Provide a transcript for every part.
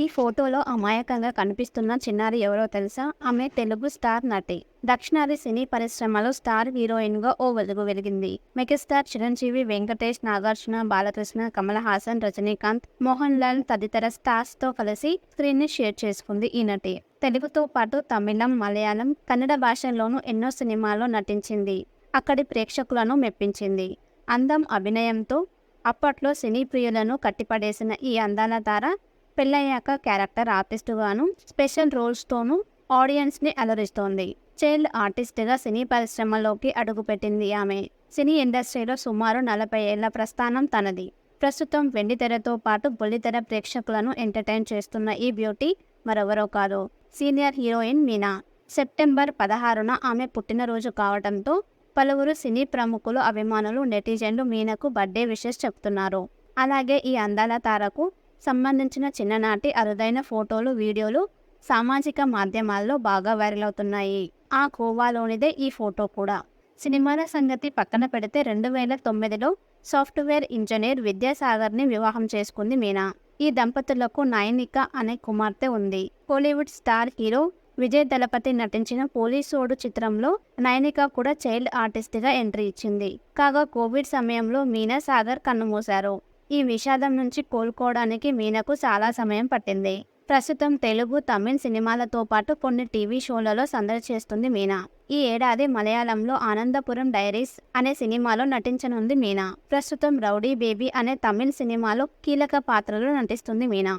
ఈ ఫోటోలో అమాయకంగా కనిపిస్తున్న చిన్నారి ఎవరో తెలుసా? ఆమె తెలుగు స్టార్ నటి. దక్షిణాది సినీ పరిశ్రమలో స్టార్ హీరోయిన్గా ఓ వెలుగు వెలిగింది. మెగాస్టార్ చిరంజీవి వెంకటేష్ నాగార్జున బాలకృష్ణ కమల్ హాసన్ రజనీకాంత్ మోహన్ లాల్ తదితర స్టార్స్తో కలిసి స్క్రీన్ని షేర్ చేసుకుంది ఈ నటి. తెలుగుతో పాటు తమిళం మలయాళం కన్నడ భాషల్లోనూ ఎన్నో సినిమాల్లో నటించింది. అక్కడి ప్రేక్షకులను మెప్పించింది. అందం అభినయంతో అప్పట్లో సినీ ప్రియులను కట్టిపడేసిన ఈ అందాల తార పెళ్ళయ్యాక క్యారెక్టర్ ఆర్టిస్టుగాను స్పెషల్ రోల్స్తోనూ ఆడియన్స్ని అలరిస్తోంది. చైల్డ్ ఆర్టిస్ట్గా సినీ పరిశ్రమలోకి అడుగుపెట్టింది ఆమె. సినీ ఇండస్ట్రీలో సుమారు నలభై ఏళ్ళ ప్రస్థానం తనది. ప్రస్తుతం వెండితెరతో పాటు బుల్లితెర ప్రేక్షకులను ఎంటర్టైన్ చేస్తున్న ఈ బ్యూటీ మరెవరో కాదు. Senior heroine Meena. సెప్టెంబర్ పదహారున ఆమె పుట్టినరోజు కావడంతో పలువురు సినీ ప్రముఖులు అభిమానులు నెటిజన్లు మీనకు బర్త్డే విషెస్ చెప్తున్నారు. అలాగే ఈ అందాల తారకు సంబంధించిన చిన్ననాటి అరుదైన ఫోటోలు వీడియోలు సామాజిక మాధ్యమాల్లో బాగా వైరల్ అవుతున్నాయి. ఆ కోవాలోనిదే ఈ ఫోటో కూడా. సినిమాల సంగతి పక్కన పెడితే రెండు వేల తొమ్మిదిలో సాఫ్ట్వేర్ ఇంజనీర్ విద్యాసాగర్ని వివాహం చేసుకుంది మీనా. ఈ దంపతులకు నయనిక అనే కుమార్తె ఉంది. కోలీవుడ్ స్టార్ హీరో విజయ్ దళపతి నటించిన పోలీసోడు చిత్రంలో నయనిక కూడా చైల్డ్ ఆర్టిస్ట్గా ఎంట్రీ ఇచ్చింది. కాగా కోవిడ్ సమయంలో మీనా సాగర్ కన్నుమూశారు. ఈ విషాదం నుంచి కోలుకోవడానికి మీనకు చాలా సమయం పట్టింది. ప్రస్తుతం తెలుగు తమిళ్ సినిమాలతో పాటు కొన్ని టీవీ షోలలో సందడి చేస్తుంది మీనా. ఈ ఏడాది మలయాళంలో ఆనందపురం డైరీస్ అనే సినిమాలో నటించనుంది మీనా. ప్రస్తుతం రౌడీ బేబీ అనే తమిళ్ సినిమాలో కీలక పాత్రలో నటిస్తుంది మీనా.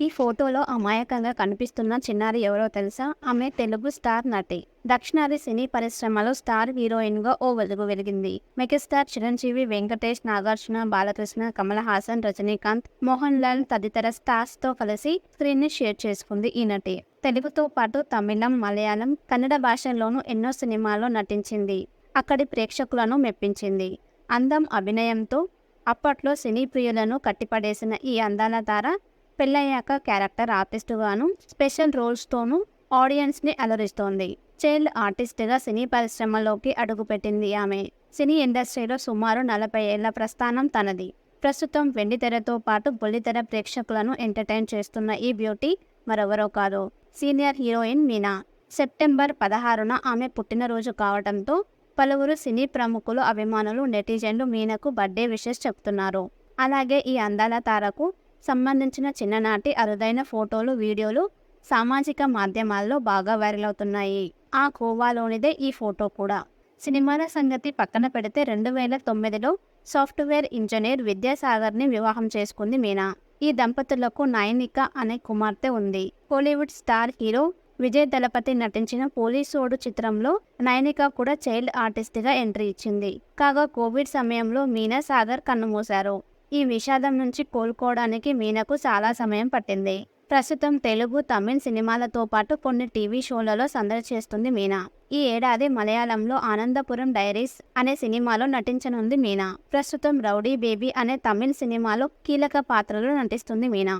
ఈ ఫోటోలో అమాయకంగా కనిపిస్తున్న చిన్నారి ఎవరో తెలుసా? ఆమె తెలుగు స్టార్ నటి. దక్షిణాది సినీ పరిశ్రమలో స్టార్ హీరోయిన్గా ఓ వెలుగు వెలిగింది. మెగాస్టార్ చిరంజీవి వెంకటేష్ నాగార్జున బాలకృష్ణ కమల్ హాసన్ రజనీకాంత్ మోహన్ లాల్ తదితర స్టార్స్తో కలిసి స్క్రీన్ని షేర్ చేసుకుంది ఈ నటి. తెలుగుతో పాటు తమిళం మలయాళం కన్నడ భాషల్లోనూ ఎన్నో సినిమాల్లో నటించింది. అక్కడి ప్రేక్షకులను మెప్పించింది. అందం అభినయంతో అప్పట్లో సినీ ప్రియులను కట్టిపడేసిన ఈ అందాల తార పెళ్ళయ్యాక క్యారెక్టర్ ఆర్టిస్టుగాను స్పెషల్ రోల్స్తోనూ ఆడియన్స్ని అలరిస్తోంది. చైల్డ్ ఆర్టిస్ట్గా సినీ పరిశ్రమలోకి అడుగుపెట్టింది ఆమె. సినీ ఇండస్ట్రీలో సుమారు నలభై ఏళ్ళ ప్రస్థానం తనది. ప్రస్తుతం వెండితెరతో పాటు బుల్లితెర ప్రేక్షకులను ఎంటర్టైన్ చేస్తున్న ఈ బ్యూటీ మరెవరో కాదు. Senior heroine Meena. సెప్టెంబర్ పదహారున ఆమె పుట్టినరోజు కావడంతో పలువురు సినీ ప్రముఖులు అభిమానులు నెటిజన్లు మీనకు బర్త్డే విషెస్ చెప్తున్నారు. అలాగే ఈ అందాల తారకు సంబంధించిన చిన్ననాటి అరుదైన ఫోటోలు వీడియోలు సామాజిక మాధ్యమాల్లో బాగా వైరల్ అవుతున్నాయి. ఆ కోవాలోనిదే ఈ ఫోటో కూడా. సినిమాల సంగతి పక్కన పెడితే రెండు వేల తొమ్మిదిలో సాఫ్ట్వేర్ ఇంజనీర్ విద్యాసాగర్ని వివాహం చేసుకుంది మీనా. ఈ దంపతులకు నయనిక అనే కుమార్తె ఉంది. కోలీవుడ్ స్టార్ హీరో విజయ్ దళపతి నటించిన పోలీసోడు చిత్రంలో నయనిక కూడా చైల్డ్ ఆర్టిస్ట్గా ఎంట్రీ ఇచ్చింది. కాగా కోవిడ్ సమయంలో మీనా సాగర్ కన్నుమూశారు. ఈ విషాదం నుంచి కోలుకోవడానికి మీనకు చాలా సమయం పట్టింది. ప్రస్తుతం తెలుగు తమిళ్ సినిమాలతో పాటు కొన్ని టీవీ షోలలో సందడి చేస్తుంది మీనా. ఈ ఏడాది మలయాళంలో ఆనందపురం డైరీస్ అనే సినిమాలో నటించనుంది మీనా. ప్రస్తుతం రౌడీ బేబీ అనే తమిళ్ సినిమాలో కీలక పాత్రలో నటిస్తుంది మీనా.